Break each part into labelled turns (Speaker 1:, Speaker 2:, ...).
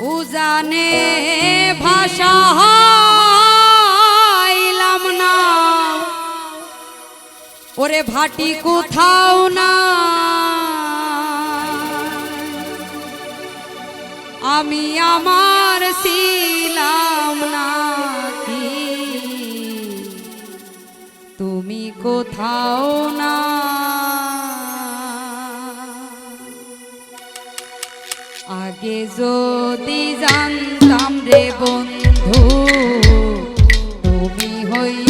Speaker 1: উজানে ভাষা হাইলাম না। ওরে ভাটি কোথাও না। আমি আমার শিলাম না কি? তুমি কোথাও না। আগে যদি জানতাম রে বন্ধু তুমি হই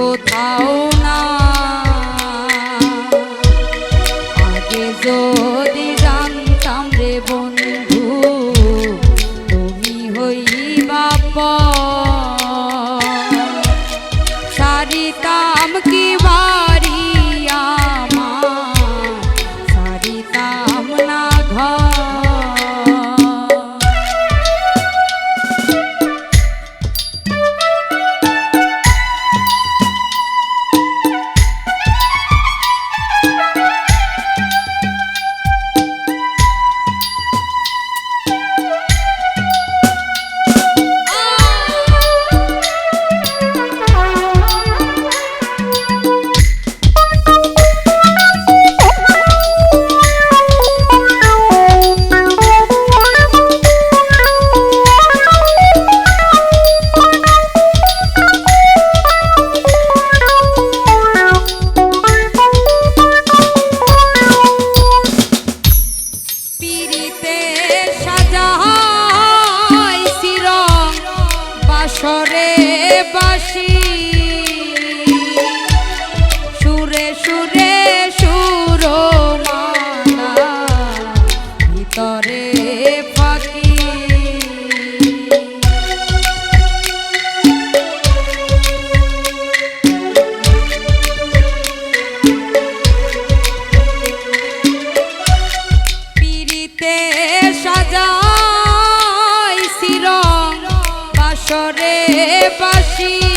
Speaker 1: botar o সরে বাসী